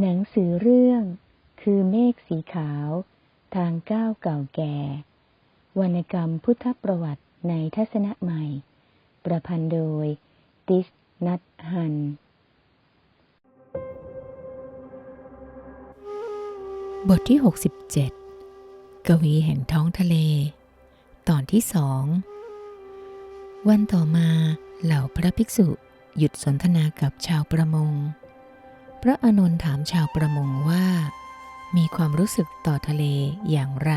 หนังสือเรื่อง คือเมฆสีขาว ทางก้าวเก่าแก่ วรรณกรรมพุทธประวัติในทัศนะใหม่ ประพันธ์โดย ติสนัทฮัน บทที่ 67 กวีแห่งท้องทะเล ตอนที่สอง วันต่อมาเหล่าพระภิกษุหยุดสนทนากับชาวประมง พระอานนท์ถามชาวประมงว่า มีความรู้สึกต่อทะเลอย่างไร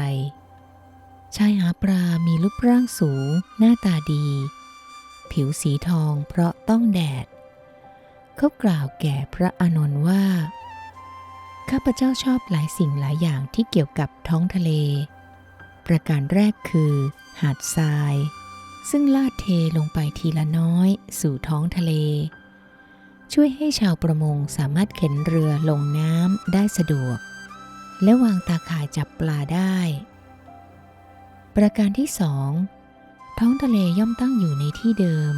ชายหาปลามีรูปร่างสูง หน้าตาดี ผิวสีทองเพราะต้องแดด เขากล่าวแก่พระอานนท์ว่า ข้าพเจ้าชอบหลายสิ่งหลายอย่างที่เกี่ยวกับท้องทะเล ประการแรกคือ หาดทราย ซึ่งลาดเทลงไปทีละน้อยสู่ท้องทะเล ช่วยให้ชาวประมงสามารถเข็นเรือลงน้ำได้สะดวก และวางตาข่ายจับปลาได้ ประการที่สองท้องทะเลย่อมตั้งอยู่ในที่เดิม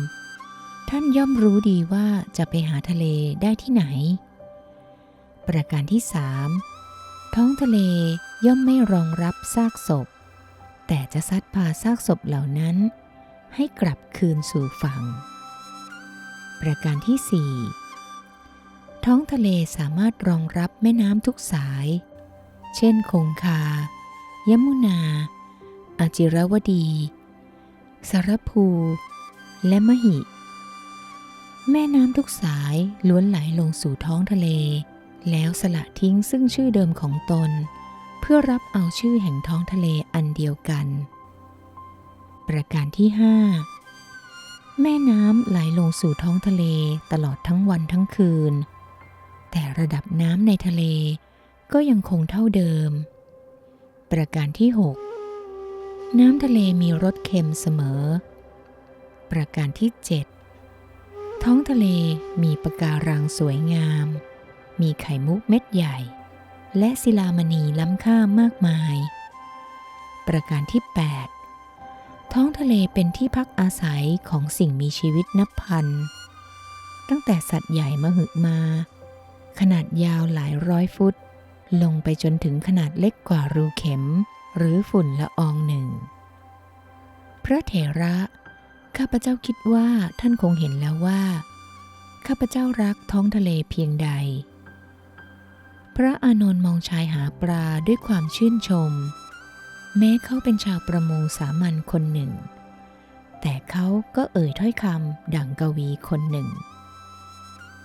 ท่านย่อมรู้ดีว่าจะไปหาทะเลได้ที่ไหน ประการที่สามท้องทะเลย่อมไม่รองรับซากศพ แต่จะซัดพาซากศพเหล่านั้น ให้กลับคืนสู่ฝั่ง ประการที่สี่ ท้องทะเลสามารถรองรับแม่น้ำทุกสาย เช่นคงคา ยมุนา อาจิรวดี สารภู และมหิ แม่น้ำทุกสายล้วนไหลลงสู่ท้องทะเล แล้วสละทิ้งซึ่งชื่อเดิมของตน เพื่อรับเอาชื่อแห่งท้องทะเลอันเดียวกัน ประการที่ 5 แม่น้ำไหลลงสู่ท้องทะเลตลอดทั้งวันทั้งคืน แต่ระดับน้ำในทะเลก็ยังคงเท่าเดิม ประการที่ 6 น้ำทะเลมีรสเค็มเสมอ ประการที่ 7 ท้องทะเลมีปะการังสวยงาม มีไข่มุกเม็ดใหญ่ และศิลามณีล้ำค่ามากมาย ประการที่ 8 ท้องทะเลเป็นที่พักอาศัยของสิ่งมีชีวิตนับพัน ตั้งแต่สัตว์ใหญ่มหึมา ขนาดยาวหลายร้อยฟุต ลงไปจนถึงขนาดเล็กกว่ารูเข็ม หรือฝุ่นละอองหนึ่ง พระเถระ ข้าพเจ้าคิดว่าท่านคงเห็นแล้วว่า ข้าพเจ้ารักท้องทะเลเพียงใด พระอานนท์มองชายหาปลาด้วยความชื่นชม แม้เขาเป็นชาวประมงสามัญคนหนึ่ง แต่เขาก็เอ่ยถ้อยคำดังกวีคนหนึ่ง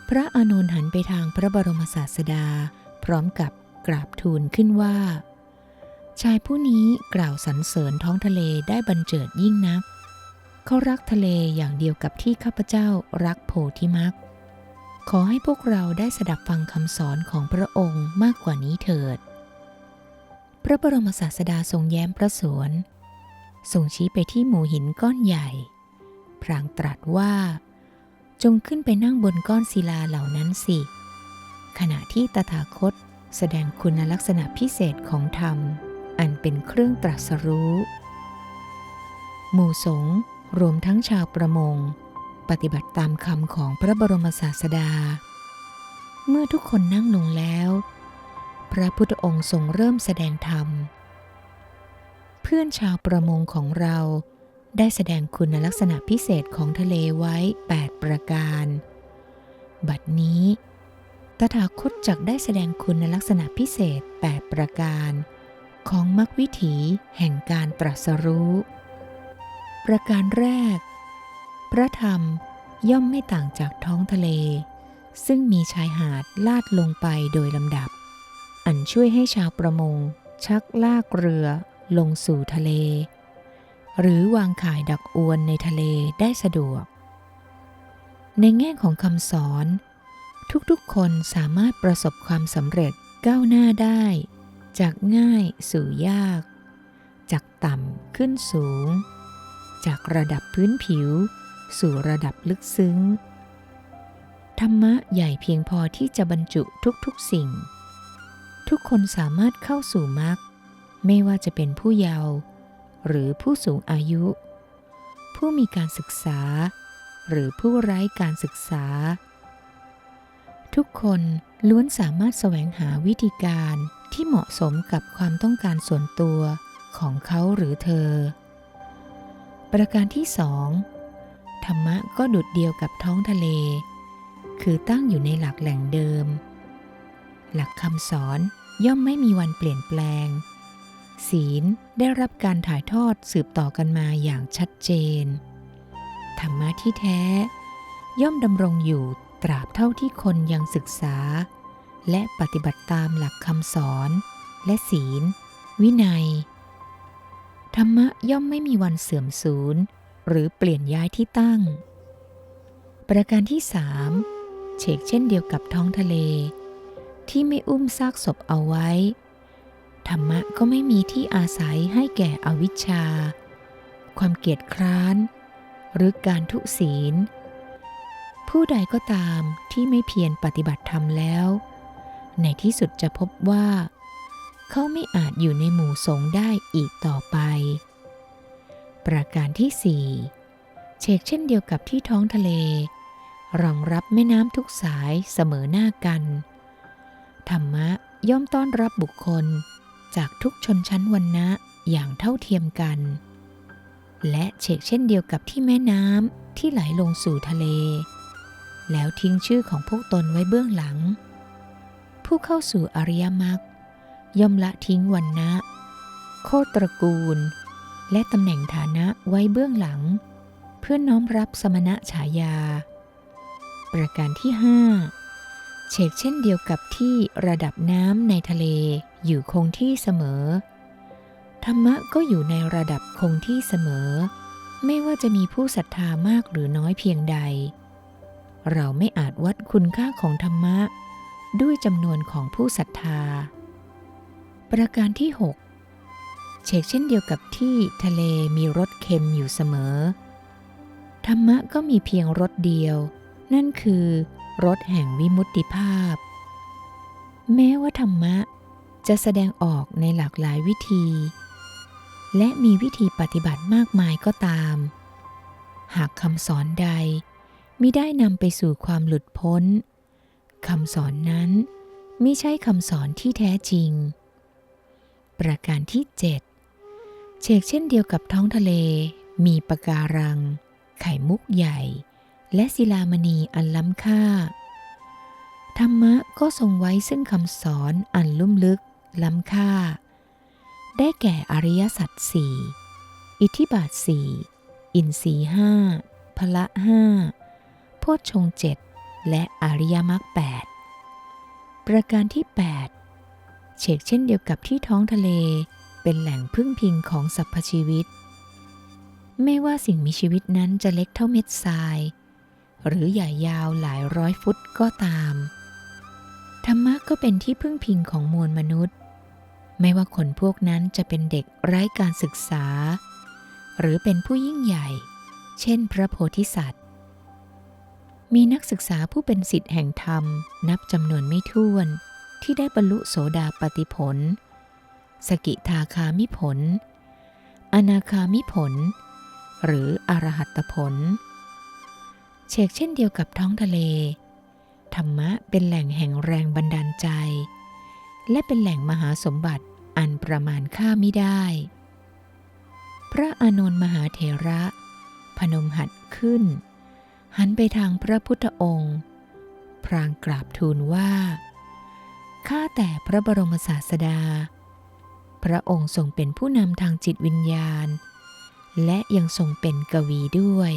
พระอานนท์หันไปทางพระบรมศาสดา พร้อมกับกราบทูลขึ้นว่า ชายผู้นี้กล่าวสรรเสริญท้องทะเลได้บันเจิดยิ่งนัก เขารักทะเลอย่างเดียวกับที่ข้าพเจ้ารักโพธิมักขอให้พวกเราได้สดับฟังคำสอนของพระองค์มากกว่านี้เถิด พระบรมศาสดาทรงแย้มพระสวนทรงชี้ไปที่หมู่หินก้อนใหญ่ พรางตรัสว่า จงขึ้นไปนั่งบนก้อนศิลาเหล่านั้นสิ ขณะที่ตถาคตแสดงคุณลักษณะพิเศษของธรรม อันเป็นเครื่องตรัสรู้ หมู่สงฆ์รวมทั้งชาวประมง ปฏิบัติตามคำของพระบรมศาสดา เมื่อทุกคนนั่งลงแล้ว พระพุทธองค์ทรงเริ่มแสดงธรรม เพื่อนชาวประมงของเรา ได้แสดงคุณลักษณะพิเศษของทะเลไว้ 8 ประการ บัดนี้ ตถาคตจักได้แสดงคุณลักษณะพิเศษ 8 ประการ ของมรรควิถีแห่งการตรัสรู้ ประการแรก พระธรรมย่อมไม่ต่างจากท้องทะเล ซึ่งมีชายหาดลาดลงไปโดยลำดับ อันช่วยให้ชาวประมง ชักลากเรือลงสู่ทะเล หรือวางข่ายดักอวนในทะเลได้สะดวก ในแง่ของคำสอน ทุกๆคนสามารถประสบความสำเร็จก้าวหน้าได้ จากง่ายสู่ยาก จากต่ำขึ้นสูง จากระดับพื้นผิว สู่ระดับลึกซึ้ง ธรรมะใหญ่เพียงพอที่จะบรรจุทุกๆสิ่ง ทุกคนสามารถเข้าสู่มรรคไม่ว่าจะเป็นผู้เยาว์ หรือผู้สูงอายุ ผู้มีการศึกษา หรือผู้ไร้การศึกษา ทุกคนล้วนสามารถแสวงหาวิธีการที่เหมาะสมกับความต้องการส่วนตัวของเขาหรือเธอ ประการที่สองธรรมะก็ดุดเดียวกับท้องทะเล คือตั้งอยู่ในหลักแหล่งเดิม หลักคำสอนย่อมไม่มีวันเปลี่ยนแปลง ศีลได้รับการถ่ายทอดสืบต่อกันมาอย่างชัดเจน ธรรมะที่แท้ ย่อมดำรงอยู่ตราบเท่าที่คนยังศึกษา และปฏิบัติตามหลักคำสอน และศีล วินัย ธรรมะย่อมไม่มีวันเสื่อมสูญหรือเปลี่ยนย้ายที่ตั้ง ประการที่สามเชกเช่นเดียวกับท้องทะเล ที่ไม่อุ้มซากศพเอาไว้ ธรรมะก็ไม่มีที่อาศัยให้แก่อวิชชา ความเกียจคร้าน หรือการทุศีล ผู้ใดก็ตามที่ไม่เพียรปฏิบัติธรรมแล้ว ในที่สุดจะพบว่า เขาไม่อาจอยู่ในหมู่สงฆ์ได้อีกต่อไป ประการที่สี่เชกเช่นเดียวกับที่ท้องทะเล รองรับแม่น้ำทุกสายเสมอหน้ากัน ธรรมะย่อมต้อนรับบุคคล จากทุกชนชั้นวรรณะอย่างเท่าเทียมกัน และเชกเช่นเดียวกับที่แม่น้ำที่ไหลลงสู่ทะเล แล้วทิ้งชื่อของพวกตนไว้เบื้องหลัง ผู้เข้าสู่อริยมรรคย่อมละทิ้งวันนะโคตรตระกูล และตำแหน่งฐานะไว้เบื้องหลัง เพื่อน้อมรับสมณะฉายา ประการที่ห้าเชกเช่นเดียวกับที่ระดับน้ำในทะเล อยู่คงที่เสมอ ธรรมะก็อยู่ในระดับคงที่เสมอ ไม่ว่าจะมีผู้ศรัทธามากหรือน้อยเพียงใด เราไม่อาจวัดคุณค่าของธรรมะ ด้วยจำนวนของผู้ศรัทธา ประการที่ 6 เชกเช่นเดียวกับที่ทะเลมีรสเค็มอยู่เสมอ ธรรมะก็มีเพียงรสเดียว นั่นคือรสแห่งวิมุตติภาพ แม้ว่าธรรมะ จะแสดงออกในหลากหลายวิธี และมีวิธีปฏิบัติมากมายก็ตาม หากคำสอนใดมิได้นำไปสู่ความหลุดพ้นคำสอนนั้นมิใช่คำสอนที่แท้จริง ประการที่ 7 เชกเช่นเดียวกับท้องทะเล มีปะการัง ไข่มุกใหญ่ และศิลามณีอันล้ำค่า ธรรมะก็ทรงไว้ซึ่งคำสอนอันลุ่มลึก ล้ำค่า ได้แก่อริยสัจสี่อิทธิบาทสี่อินทรีห้าพละห้าโพชฌงเจ็ดและอริยมรรคแปดประการที่ 8 เชกเช่นเดียวกับที่ท้องทะเล เป็นแหล่งพึ่งพิงของสรรพชีวิต ไม่ว่าสิ่งมีชีวิตนั้นจะเล็กเท่าเม็ดทราย หรือใหญ่ยาวหลายร้อยฟุตก็ตาม ธรรมะก็เป็นที่พึ่งพิงของมวลมนุษย์ ไม่ว่าคนพวกนั้นจะเป็นเด็กไร้การศึกษา หรือเป็นผู้ยิ่งใหญ่ เช่นพระโพธิสัตว์ มีนักศึกษาผู้เป็นสิทธิ์แห่งธรรม นับจำนวนไม่ถ้วนที่ได้บรรลุโสดาปติผล สกิทาคามิผล อนาคามิผล หรืออรหัตผล เชกเช่นเดียวกับท้องทะเล ธรรมะเป็นแหล่งแห่งแรงบันดาลใจ และเป็นแหล่งมหาสมบัติอันประมาณค่าไม่ได้ พระอานนท์มหาเถระ พนมหัดขึ้น หันไปทางพระพุทธองค์ พรางกราบทูลว่า ข้าแต่พระบรมศาสดา พระองค์ทรงเป็นผู้นำทางจิตวิญญาณ และยังทรงเป็นกวีด้วย